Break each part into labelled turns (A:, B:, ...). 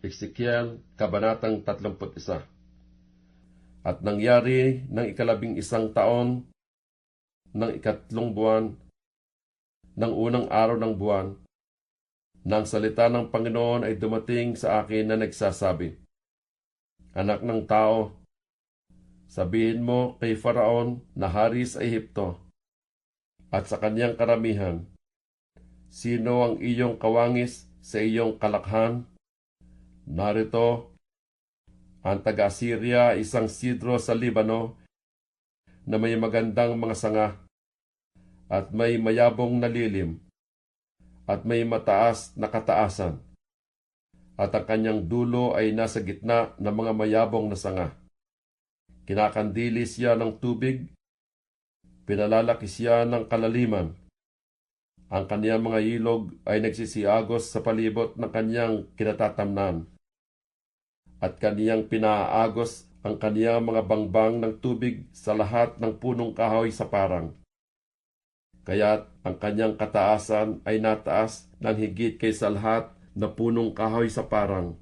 A: Ezekiel, Kabanatang 31 At nangyari ng ikalabing isang taon ng ikatlong buwan ng unang araw ng buwan, nang salita ng Panginoon ay dumating sa akin na nagsasabi, Anak ng tao, sabihin mo kay Faraon na hari sa Ehipto at sa kanyang karamihan, sino ang iyong kawangis sa iyong kalakhan? Narito, ang taga-Assyria isang sidro sa Libano na may magandang mga sanga at may mayabong na lilim at may mataas na kataasan at ang kanyang dulo ay nasa gitna ng mga mayabong na sanga. Kinakandili siya ng tubig, pinalalaki siya ng kalaliman. Ang kanyang mga ilog ay nagsisiagos sa palibot ng kanyang kinatatamnan. At kaniyang pinaagos ang kaniyang mga bangbang ng tubig sa lahat ng punong kahoy sa parang. Kaya't ang kanyang kataasan ay nataas ng higit kaysa lahat na punong kahoy sa parang.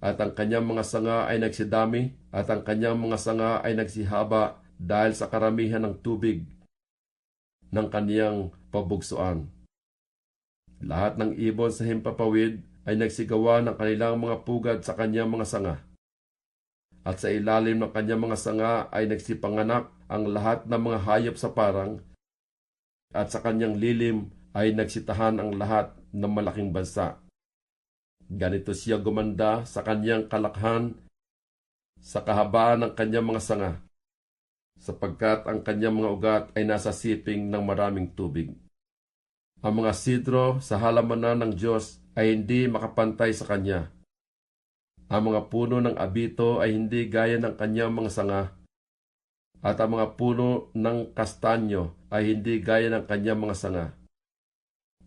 A: At ang kanyang mga sanga ay nagsidami at ang kanyang mga sanga ay nagsihaba dahil sa karamihan ng tubig ng kaniyang pabugsuan. Lahat ng ibon sa himpapawid ay nagsigawa ng kanilang mga pugad sa kanyang mga sanga. At sa ilalim ng kanyang mga sanga ay nagsipanganak ang lahat ng mga hayop sa parang at sa kanyang lilim ay nagsitahan ang lahat ng malaking bansa. Ganito siya gumanda sa kanyang kalakhan sa kahabaan ng kanyang mga sanga, sapagkat ang kanyang mga ugat ay nasa siping ng maraming tubig. Ang mga sidro sa halamanan ng Diyos ay hindi makapantay sa kanya. Ang mga puno ng abito ay hindi gaya ng kanyang mga sanga, at ang mga puno ng kastanyo ay hindi gaya ng kanyang mga sanga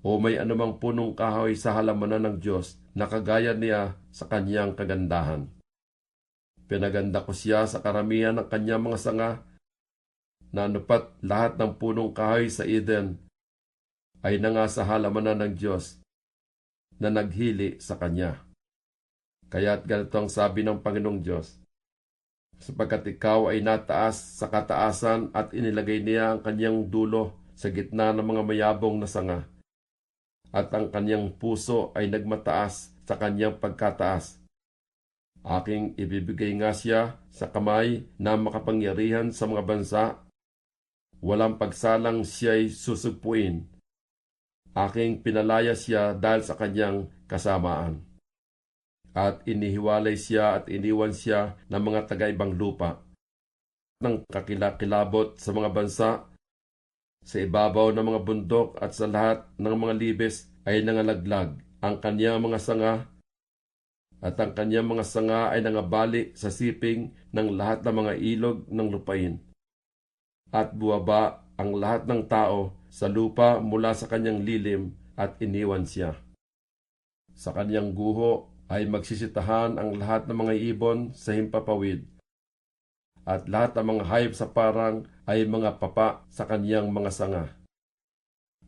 A: o may anumang punong kahoy sa halamanan ng Diyos na kagaya niya sa kanyang kagandahan. Pinaganda ko siya sa karamihan ng kanyang mga sanga na anupat lahat ng punong kahoy sa Eden ay nanga halamanan ng Diyos na naghili sa kanya. Kaya't ganito ang sabi ng Panginoong Diyos, sapagkat ikaw ay nataas sa kataasan at inilagay niya ang kanyang dulo sa gitna ng mga mayabong na sanga at ang kanyang puso ay nagmataas sa kanyang pagkataas. Aking ibibigay nga siya sa kamay na makapangyarihan sa mga bansa. Walang pagsalang siya'y susugpuin. Aking pinalaya siya dahil sa kanyang kasamaan. At inihiwalay siya at iniwan siya ng mga taga-ibang lupa. Nang kakilakilabot sa mga bansa sa ibabaw ng mga bundok at sa lahat ng mga libes ay nangalaglag ang kanyang mga sanga at ang kanyang mga sanga ay nangabali sa siping ng lahat ng mga ilog ng lupain. At buwaba ang lahat ng tao sa lupa mula sa kanyang lilim at iniwan siya. Sa kanyang guho ay magsisitahan ang lahat ng mga ibon sa himpapawid at lahat ng mga hayop sa parang ay mga papa sa kaniyang mga sanga.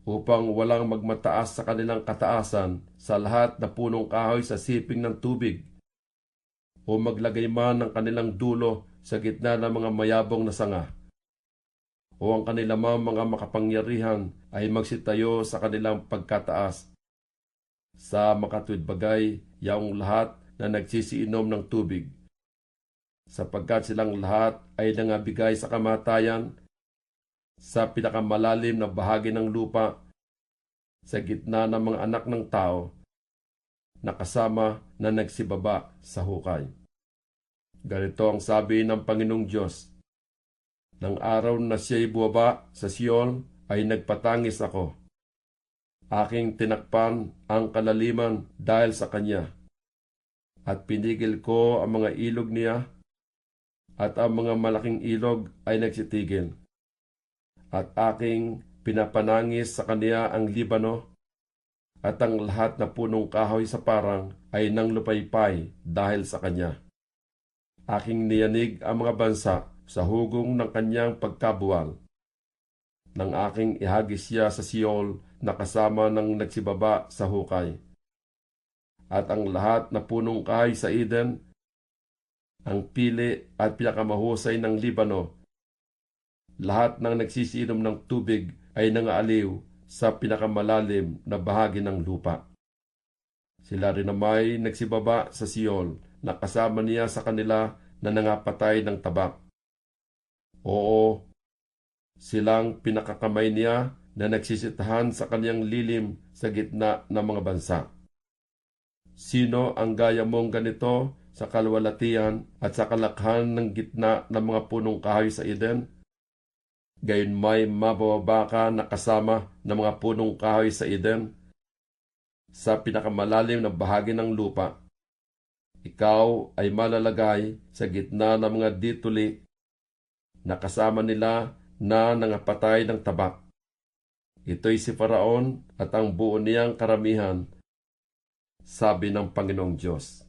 A: Upang walang magmataas sa kanilang kataasan sa lahat na punong kahoy sa siping ng tubig, o maglagay man ng kanilang dulo sa gitna ng mga mayabong na sanga, o ang kanilang mga makapangyarihan ay magsitayo sa kanilang pagkataas. Sa makatwid bagay, yaong lahat na nagsisiinom ng tubig, sapagkat silang lahat ay nangabigay sa kamatayan sa pinakamalalim na bahagi ng lupa sa gitna ng mga anak ng tao na kasama na nagsibaba sa hukay. Ganito ang sabi ng Panginoong Diyos, Nang araw na siya'y buwaba sa Sion ay nagpatangis ako. Aking tinakpan ang kalaliman dahil sa Kanya. At pinigil ko ang mga ilog niya at ang mga malaking ilog ay nagsitigil. At aking pinapanangis sa kaniya ang Libano at ang lahat na punong kahoy sa parang ay nang lupaypay dahil sa kanya. Aking niyanig ang mga bansa sa hugong ng kanyang pagkabuwal. Nang aking ihagis siya sa Siol na kasama ng nagsibaba sa hukay. at ang lahat na punong kahoy sa Eden, ang pili at pinakamahusay ng Libano. Lahat ng nagsisinom ng tubig ay nangaaliw sa pinakamalalim na bahagi ng lupa. Sila rin namay nagsibaba sa Siol na kasama niya sa kanila na nangapatay ng tabak. Oo, silang pinakakamay niya na nagsisitahan sa kanyang lilim sa gitna ng mga bansa. Sino ang gaya mong ganito sa kalwalatian at sa kalakhan ng gitna ng mga punong kahoy sa Eden? Gayon may mabababa ka na kasama ng mga punong kahoy sa Eden sa pinakamalalim na bahagi ng lupa. Ikaw ay malalagay sa gitna ng mga dituli na kasama nila na nangapatay ng tabak. Ito'y si Faraon at ang buo niyang karamihan, sabi ng Panginoong Diyos.